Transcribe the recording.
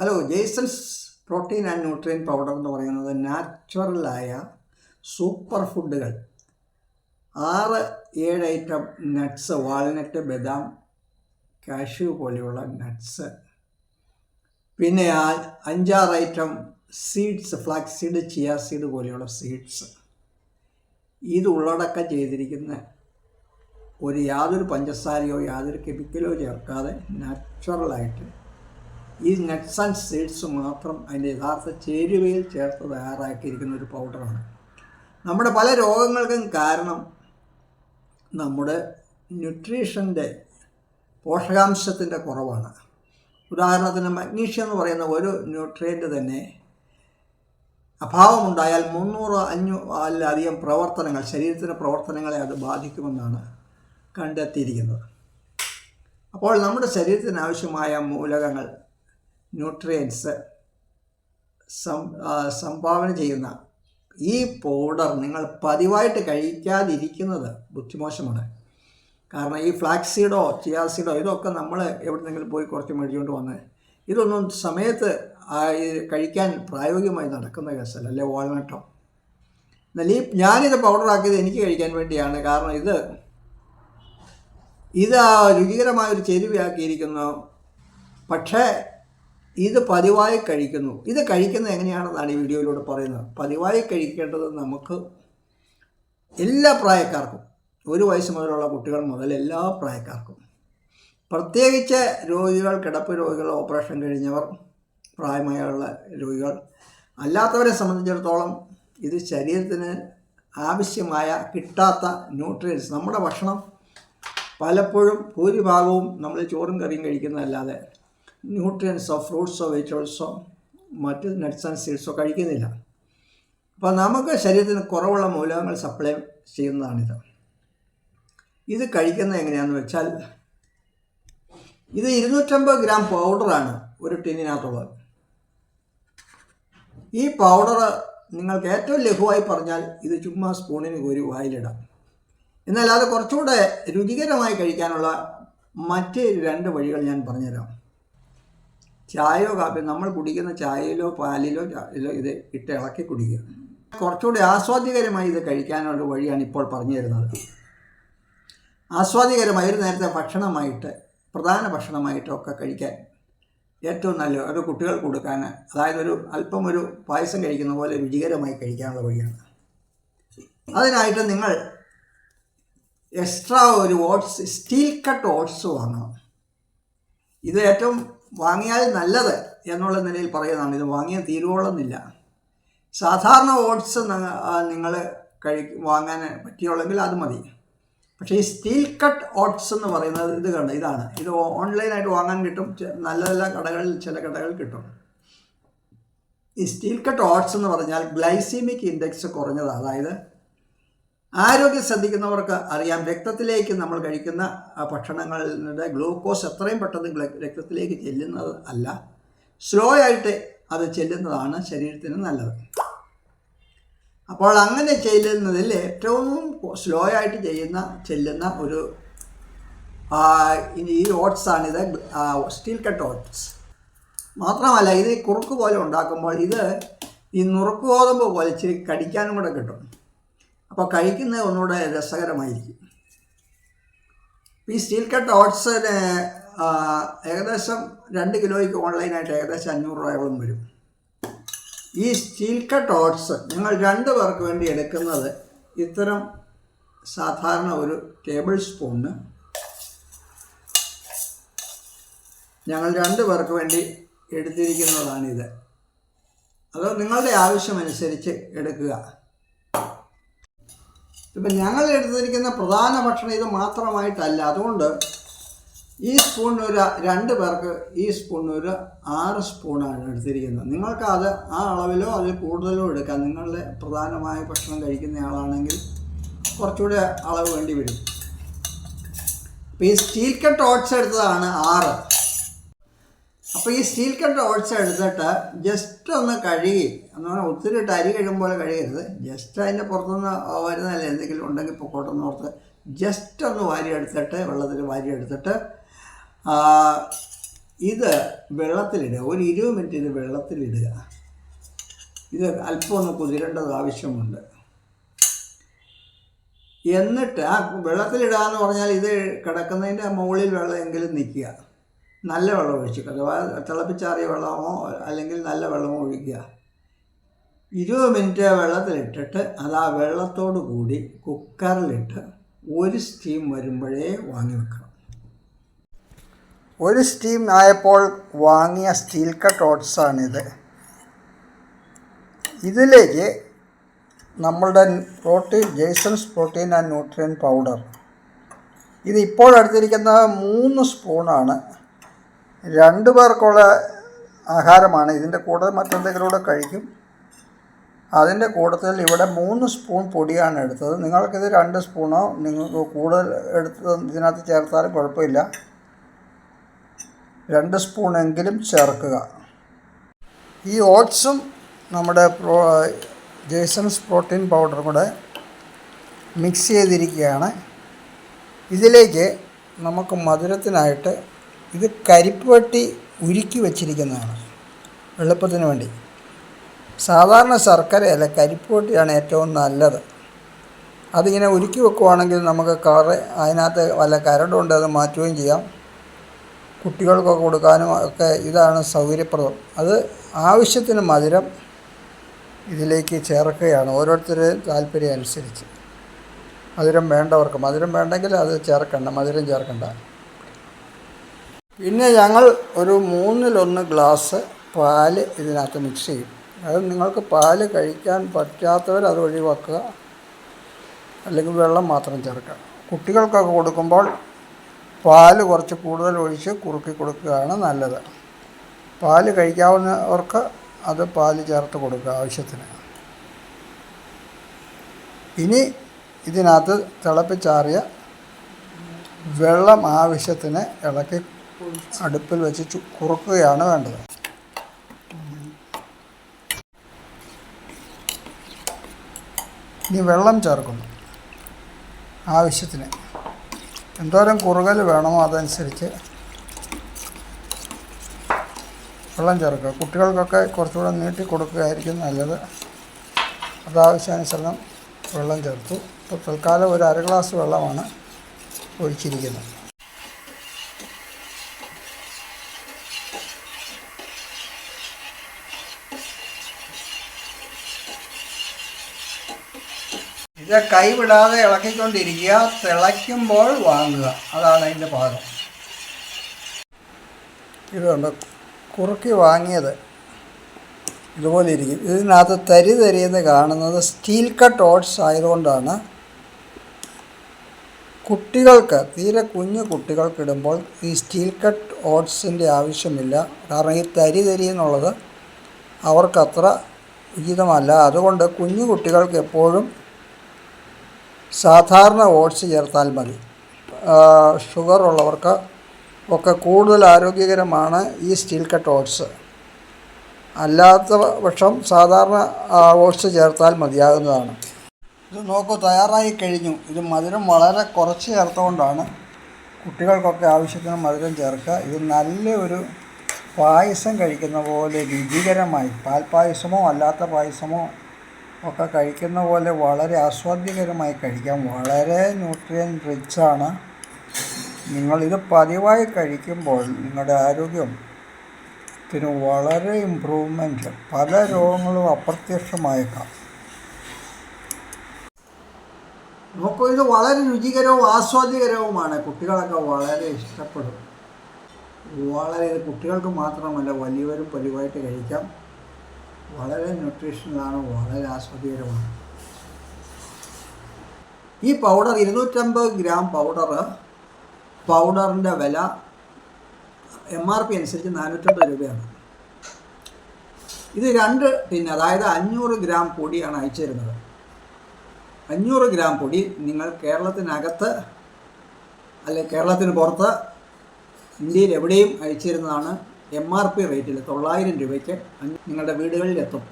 Hello Jaysons protein and nutrient powder എന്ന് പറയുന്നത് നാച്ചുറലായ സൂപ്പർ ഫുഡുകൾ. ആറ് ഏഴ് ഐറ്റം നട്ട്സ് വാൾനട്ട് ബദാം കാഷ്യൂ പോലെയുള്ള നട്ട്സ്. പിന്നെ അഞ്ചാറ് item seeds flax seed chia seed പോലെയുള്ള സീഡ്സ്. ഇത് ഉള്ളടക്കം ചെയ്തിരിക്കുന്ന ഒരു യാതൊരു പഞ്ചസാരയോ യാതൊരു കെമിക്കലോ ചേർക്കാതെ നാച്ചുറലായിട്ട് ഈ നട്ട്സ് ആൻഡ് സീഡ്സ് മാത്രം അതിന്റെ യഥാർത്ഥ ചേരുവയിൽ ചേർത്ത് തയ്യാറാക്കിയിരിക്കുന്ന ഒരു പൗഡറാണ് നമ്മുടെ പല രോഗങ്ങൾക്കും കാരണം നമ്മുടെ ന്യൂട്രീഷന്റെ പോഷകാംശത്തിന്റെ കുറവാണ്. ഉദാഹരണത്തിന് മഗ്നീഷ്യം എന്ന് പറയുന്ന ഒരു ന്യൂട്രിയന്റ് തന്നെ അഭാവമുണ്ടായാൽ മുന്നൂറ് അഞ്ഞൂ അല്ലധികം പ്രവർത്തനങ്ങൾ ശരീരത്തിന്റെ പ്രവർത്തനങ്ങളെ അത് ബാധിക്കുമെന്നാണ് കണ്ടെത്തിയിരിക്കുന്നത്. അപ്പോൾ നമ്മുടെ ശരീരത്തിന് ആവശ്യമായ മൂലകങ്ങൾ ന്യൂട്രിയൻസ് സംഭാവന ചെയ്യുന്ന ഈ പൗഡർ നിങ്ങൾ പതിവായിട്ട് കഴിക്കാതിരിക്കുന്നത് ബുദ്ധിമോശമാണ്. കാരണം ഈ ഫ്ലാക്സ് സീഡോ ചിയാ സീഡോ ഇതൊക്കെ നമ്മൾ എവിടെന്നെങ്കിലും പോയി കുറച്ച് മേടിച്ചുകൊണ്ട് വന്ന് ഇതൊന്നും സമയത്ത് കഴിക്കാൻ പ്രായോഗികമായി നടക്കുന്ന കേസല്ല അല്ലെ വാൾനട്ടോ എന്നാൽ ഈ ഞാനിത് പൗഡറാക്കിയത് എനിക്ക് കഴിക്കാൻ വേണ്ടിയാണ്. കാരണം ഇത് ഇത് രുചികരമായൊരു ചേരുവയാക്കിയിരിക്കുന്നു. പക്ഷേ ഇത് പതിവായി കഴിക്കുന്നു. ഇത് കഴിക്കുന്നത് എങ്ങനെയാണെന്നാണ് ഈ വീഡിയോയിലൂടെ പറയുന്നത്. പതിവായി കഴിക്കേണ്ടത് നമുക്ക് എല്ലാ പ്രായക്കാർക്കും ഒരു വയസ്സ് മുതലുള്ള കുട്ടികൾ മുതൽ എല്ലാ പ്രായക്കാർക്കും. പ്രത്യേകിച്ച് രോഗികൾ കിടപ്പ് രോഗികൾ ഓപ്പറേഷൻ കഴിഞ്ഞവർ പ്രായമായുള്ള രോഗികൾ അല്ലാത്തവരെ സംബന്ധിച്ചിടത്തോളം ഇത് ശരീരത്തിന് ആവശ്യമായ കിട്ടാത്ത ന്യൂട്രിയൻസ് നമ്മുടെ ഭക്ഷണം പലപ്പോഴും ഭൂരിഭാഗവും നമ്മൾ ചോറും കറിയും കഴിക്കുന്നതല്ലാതെ ന്യൂട്രിയൻസോ ഫ്രൂട്ട്സോ വെജിറ്റബിൾസോ മറ്റ് നട്ട്സ് ആൻഡ് സീഡ്സോ കഴിക്കുന്നില്ല. അപ്പോൾ നമുക്ക് ശരീരത്തിന് കുറവുള്ള മൂലകങ്ങൾ സപ്ലൈ ചെയ്യുന്നതാണിത്. ഇത് കഴിക്കുന്നത് എങ്ങനെയാണെന്ന് വെച്ചാൽ ഇത് ഇരുന്നൂറ്റമ്പത് ഗ്രാം പൗഡറാണ് ഒരു ടിന്നിനകത്തുള്ളത്. ഈ പൗഡർ നിങ്ങൾക്ക് ഏറ്റവും ലഘുവായി പറഞ്ഞാൽ ഇത് ചുമ്മാ സ്പൂണിന് ഒരു വായിലിടാം. എന്നാൽ അത് കുറച്ചുകൂടെ രുചികരമായി കഴിക്കാനുള്ള മറ്റ് രണ്ട് വഴികൾ ഞാൻ പറഞ്ഞുതരാം. ചായയോ കാപ്പിയോ നമ്മൾ കുടിക്കുന്ന ചായയിലോ പാലിലോ ചായയിലോ ഇത് ഇട്ട് ഇളക്കി കുടിക്കുക. കുറച്ചുകൂടി ആസ്വാദ്യകരമായി ഇത് കഴിക്കാനുള്ള വഴിയാണ് ഇപ്പോൾ പറഞ്ഞു തരുന്നത്. ആസ്വാദ്യകരമായി ഒരു നേരത്തെ ഭക്ഷണമായിട്ട് പ്രധാന ഭക്ഷണമായിട്ടൊക്കെ കഴിക്കാൻ ഏറ്റവും നല്ല ഒരു കുട്ടികൾക്ക് കൊടുക്കാൻ അതായത് ഒരു അല്പം ഒരു പായസം കഴിക്കുന്ന പോലെ രുചികരമായി കഴിക്കാനുള്ള വഴിയാണ്. അതിനായിട്ട് നിങ്ങൾ എക്സ്ട്രാ ഒരു ഓട്സ് സ്റ്റീൽ കട്ട് ഓട്സ് വാങ്ങണം. ഇത് ഏറ്റവും വാങ്ങിയാൽ നല്ലത് എന്നുള്ള നിലയിൽ പറയുന്നതാണ്. ഇത് വാങ്ങിയാൽ തീരുവോളന്നില്ല. സാധാരണ ഓട്സ് നിങ്ങൾ കഴി വാങ്ങാൻ പറ്റിയുള്ളെങ്കിൽ അത് മതി. പക്ഷേ ഈ സ്റ്റീൽ കട്ട് ഓട്സ് എന്ന് പറയുന്നത് ഇത് കണ്ട ഇതാണ്. ഇത് ഓൺലൈനായിട്ട് വാങ്ങാൻ കിട്ടും. നല്ല നല്ല കടകളിൽ ചില കടകളിൽ കിട്ടും. ഈ സ്റ്റീൽ കട്ട് ഓട്സ് എന്ന് പറഞ്ഞാൽ ഗ്ലൈസീമിക് ഇൻഡെക്സ് കുറഞ്ഞത് അതായത് ആരോഗ്യം ശ്രദ്ധിക്കുന്നവർക്ക് അറിയാം രക്തത്തിലേക്ക് നമ്മൾ കഴിക്കുന്ന ഭക്ഷണങ്ങളുടെ ഗ്ലൂക്കോസ് എത്രയും പെട്ടെന്ന് രക്തത്തിലേക്ക് ചെല്ലുന്നത് അല്ല. സ്ലോ ആയിട്ട് അത് ചെല്ലുന്നതാണ് ശരീരത്തിന് നല്ലത്. അപ്പോൾ അങ്ങനെ ചെല്ലുന്നതിൽ ഏറ്റവും സ്ലോ ആയിട്ട് ചെയ്യുന്ന ചെല്ലുന്ന ഒരു ഈ ഓട്സാണിത് സ്റ്റീൽ കട്ട് ഓട്സ് മാത്രമല്ല ഇത് കുറുക്ക് പോലെ ഉണ്ടാക്കുമ്പോൾ ഇത് ഈ നുറുക്ക് ഗോതമ്പ് പോലെ ഇച്ചിരി കടിക്കാനും കൂടെ കിട്ടും. അപ്പോൾ കഴിക്കുന്നത് ഒന്നുകൂടെ രസകരമായിരിക്കും. ഈ സ്റ്റീൽ കട്ട് ഓട്സിന് ഏകദേശം രണ്ട് കിലോയ്ക്ക് ഓൺലൈനായിട്ട് ഏകദേശം അഞ്ഞൂറ് രൂപയോളം വരും. ഈ സ്റ്റീൽ കട്ട് ഓട്സ് ഞങ്ങൾ രണ്ട് പേർക്ക് വേണ്ടി എടുക്കുന്നത് ഇത്തരം സാധാരണ ഒരു ടേബിൾ സ്പൂണിന് ഞങ്ങൾ രണ്ട് പേർക്ക് വേണ്ടി എടുത്തിരിക്കുന്നതാണിത്. അത് നിങ്ങളുടെ ആവശ്യമനുസരിച്ച് എടുക്കുക. ഇപ്പം ഞങ്ങൾ എടുത്തിരിക്കുന്ന പ്രധാന ഭക്ഷണം ഇത് മാത്രമായിട്ടല്ല. അതുകൊണ്ട് ഈ സ്പൂണിന് ഒരു രണ്ട് പേർക്ക് ഈ സ്പൂണിന് ഒരു ആറ് സ്പൂണാണ് എടുത്തിരിക്കുന്നത്. നിങ്ങൾക്ക് അത് ആ അളവിലോ അതിൽ കൂടുതലോ എടുക്കാം. നിങ്ങളുടെ പ്രധാനമായ ഭക്ഷണം കഴിക്കുന്ന ആളാണെങ്കിൽ കുറച്ചുകൂടെ അളവ് വേണ്ടി വരും. അപ്പോൾ ഈ സ്റ്റീൽ കട്ട് ഓട്സ് എടുത്തതാണ് ആറ്. അപ്പോൾ ഈ സ്റ്റീൽ കട്ട് ഓട്സ് എടുത്തിട്ട് ജസ്റ്റ് ഒന്ന് കഴുകി. എന്ന് പറഞ്ഞാൽ ഒത്തിരി ഇട്ട് അരി കഴുകുമ്പോൾ കഴുകരുത്. ജസ്റ്റ് അതിന്റെ പുറത്തുനിന്ന് വരുന്നതല്ല എന്തെങ്കിലും ഉണ്ടെങ്കിൽ പൊക്കോട്ടം നോർത്ത് ജസ്റ്റ് ഒന്ന് വാരി എടുത്തിട്ട് വെള്ളത്തിൽ വാരി എടുത്തിട്ട് ഇത് വെള്ളത്തിലിടുക. ഒരു ഇരുപത് മിനിറ്റ് ഇത് വെള്ളത്തിലിടുക. ഇത് അല്പം ഒന്ന് കുതിരേണ്ടത് ആവശ്യമുണ്ട്. എന്നിട്ട് ആ വെള്ളത്തിലിടുക എന്ന് പറഞ്ഞാൽ ഇത് കിടക്കുന്നതിന്റെ മുകളിൽ വെള്ളമെങ്കിലും നിൽക്കുക. നല്ല വെള്ളം ഒഴിച്ചു അഥവാ തിളപ്പിച്ചാറിയ വെള്ളമോ അല്ലെങ്കിൽ നല്ല വെള്ളമോ ഒഴിക്കുക. ഇരുപത് മിനിറ്റ് വെള്ളത്തിലിട്ടിട്ട് അത് ആ വെള്ളത്തോടു കൂടി കുക്കറിലിട്ട് ഒരു സ്റ്റീം വരുമ്പോഴേ വാങ്ങി വെക്കണം. ഒരു സ്റ്റീം ആയപ്പോൾ വാങ്ങിയ സ്റ്റീൽ കട്ട് ഓട്സാണിത് ഇതിലേക്ക് നമ്മളുടെ protein Jaysons protein and nutrient powder ഇത് ഇപ്പോൾ എടുത്തിരിക്കുന്ന മൂന്ന് സ്പൂണാണ് രണ്ട് പേർക്കുള്ള ആഹാരമാണ്. ഇതിന്റെ കൂടെ മറ്റെന്തെങ്കിലും കൂടെ കഴിക്കും. അതിന്റെ കൂട്ടത്തിൽ ഇവിടെ മൂന്ന് സ്പൂൺ പൊടിയാണ് എടുത്തത്. നിങ്ങൾക്കിത് രണ്ട് സ്പൂണോ നിങ്ങൾക്ക് കൂടുതൽ എടുത്ത് ഇതിനകത്ത് ചേർത്താലും കുഴപ്പമില്ല. രണ്ട് സ്പൂണെങ്കിലും ചേർക്കുക. ഈ ഓട്സും നമ്മുടെ പ്രോ ജേസൺസ് പ്രോട്ടീൻ പൗഡറും കൂടെ മിക്സ് ചെയ്തിരിക്കുകയാണ്. ഇതിലേക്ക് നമുക്ക് മധുരത്തിനായിട്ട് ഇത് കരിപ്പ് വെട്ടി ഉരുക്കി വച്ചിരിക്കുന്നതാണ് എളുപ്പത്തിന് വേണ്ടി. സാധാരണ ശർക്കരയല്ല കരിപ്പ് വെട്ടിയാണ് ഏറ്റവും നല്ലത്. അതിങ്ങനെ ഉരുക്കി വെക്കുവാണെങ്കിൽ നമുക്ക് കറ അതിനകത്ത് വല്ല കരടുണ്ട് അത് മാറ്റുകയും ചെയ്യാം. കുട്ടികൾക്കൊക്കെ കൊടുക്കാനും ഒക്കെ ഇതാണ് സൗകര്യപ്രദം. അത് ആവശ്യത്തിന് മധുരം ഇതിലേക്ക് ചേർക്കുകയാണ് ഓരോരുത്തരുടെയും താല്പര്യം അനുസരിച്ച് മധുരം വേണ്ടവർക്ക് മധുരം വേണ്ടെങ്കിൽ അത് ചേർക്കണ്ട മധുരം ചേർക്കണ്ട. പിന്നെ ഞങ്ങൾ ഒരു മൂന്നിലൊന്ന് ഗ്ലാസ് പാൽ ഇതിനകത്ത് മിക്സ് ചെയ്യും. അത് നിങ്ങൾക്ക് പാൽ കഴിക്കാൻ പറ്റാത്തവർ അത് ഒഴിവാക്കുക അല്ലെങ്കിൽ വെള്ളം മാത്രം ചേർക്കുക. കുട്ടികൾക്കൊക്കെ കൊടുക്കുമ്പോൾ പാൽ കുറച്ച് കൂടുതൽ ഒഴിച്ച് കുറുക്കി കൊടുക്കുകയാണ് നല്ലത്. പാൽ കഴിക്കാവുന്നവർക്ക് അത് പാൽ ചേർത്ത് കൊടുക്കുക ആവശ്യത്തിന്. ഇനി ഇതിനകത്ത് തിളപ്പിച്ചാറിയ വെള്ളം ആവശ്യത്തിന് ഇളക്കി അടുപ്പിൽ വെച്ച് കുറുക്കുകയാണ് വേണ്ടത്. ഇനി വെള്ളം ചേർക്കുന്നു. ആവശ്യത്തിന്. എന്തോരം കുറുകൽ വേണമോ അതനുസരിച്ച് വെള്ളം ചേർക്കുക. കുട്ടികൾക്കൊക്കെ കുറച്ചുകൂടെ നീട്ടി കൊടുക്കുകയായിരിക്കും നല്ലത്. അതാവശ്യാനുസരണം വെള്ളം ചേർത്തു. ഇപ്പോൾ തൽക്കാലം ഒരു അര ഗ്ലാസ് വെള്ളമാണ് ഒഴിച്ചിരിക്കുന്നത്. ഇത് കൈവിടാതെ ഇളക്കിക്കൊണ്ടിരിക്കുക തിളയ്ക്കുമ്പോൾ വാങ്ങുക. അതാണ് അതിന്റെ പാകം. ഇതുണ്ട് കുറുക്കി വാങ്ങിയത്. ഇതുപോലെ ഇരിക്കും. ഇതിനകത്ത് തരി തരിയെന്ന് കാണുന്നത് സ്റ്റീൽ കട്ട് ഓട്സ് ആയതുകൊണ്ടാണ്. കുട്ടികൾക്ക് തീരെ കുഞ്ഞു കുട്ടികൾക്ക് ഇടുമ്പോൾ ഈ സ്റ്റീൽ കട്ട് ഓട്സിന്റെ ആവശ്യമില്ല. കാരണം ഈ തരി തരി എന്നുള്ളത് അവർക്കത്ര ഉചിതമല്ല. അതുകൊണ്ട് കുഞ്ഞു കുട്ടികൾക്ക് എപ്പോഴും സാധാരണ ഓട്സ് ചേർത്താൽ മതി. ഷുഗർ ഉള്ളവർക്ക് ഒക്കെ കൂടുതൽ ആരോഗ്യകരമാണ് ഈ സ്റ്റീൽ കട്ട് ഓട്സ്. അല്ലാത്ത പക്ഷം സാധാരണ ഓട്സ് ചേർത്താൽ മതിയാകുന്നതാണ്. ഇത് നോക്കൂ തയ്യാറായി കഴിഞ്ഞു. ഇത് മധുരം വളരെ കുറച്ച് ചേർത്തുകൊണ്ടാണ് കുട്ടികൾക്കൊക്കെ ആവശ്യത്തിന് മധുരം ചേർക്കുക. ഇത് നല്ലൊരു പായസം കഴിക്കുന്ന പോലെ രുചികരമായി. പാൽപ്പായസമോ അല്ലാത്ത പായസമോ ഒക്കെ കഴിക്കുന്ന പോലെ വളരെ ആസ്വാദ്യകരമായി കഴിക്കാം. വളരെ ന്യൂട്രിയൻ റിച്ചാണ് നിങ്ങളിത് പതിവായി കഴിക്കുമ്പോൾ നിങ്ങളുടെ ആരോഗ്യം ത്തിന് വളരെ ഇമ്പ്രൂവ്മെന്റ് പല രോഗങ്ങളും അപ്രത്യക്ഷമായേക്കാം. നോക്കൂ ഇത് വളരെ രുചികരവും ആസ്വാദ്യകരവുമാണ്. കുട്ടികളൊക്കെ വളരെ ഇഷ്ടപ്പെടും. വളരെ കുട്ടികൾക്ക് മാത്രമല്ല വലിയവരും പതിവായിട്ട് കഴിക്കാം. വളരെ ന്യൂട്രീഷണലാണ് വളരെ ആസ്വാദ്യകരമാണ് ഈ പൗഡർ ഇരുന്നൂറ്റമ്പത് ഗ്രാം പൗഡർ പൗഡറിന്റെ വില എം ആർ പി അനുസരിച്ച് നാനൂറ്റമ്പത് രൂപയാണ്. ഇത് രണ്ട് പിന്നെ അതായത് അഞ്ഞൂറ് ഗ്രാം പൊടിയാണ് അയച്ചു തരുന്നത് അഞ്ഞൂറ് ഗ്രാം പൊടി നിങ്ങൾ കേരളത്തിനകത്ത് അല്ലെ കേരളത്തിന് പുറത്ത് ഇന്ത്യയിൽ എവിടെയും അയച്ചു തരുന്നതാണ് എം ആർ പി റേറ്റിൽ തൊള്ളായിരം രൂപയ്ക്ക് നിങ്ങളുടെ വീടുകളിലെത്തും.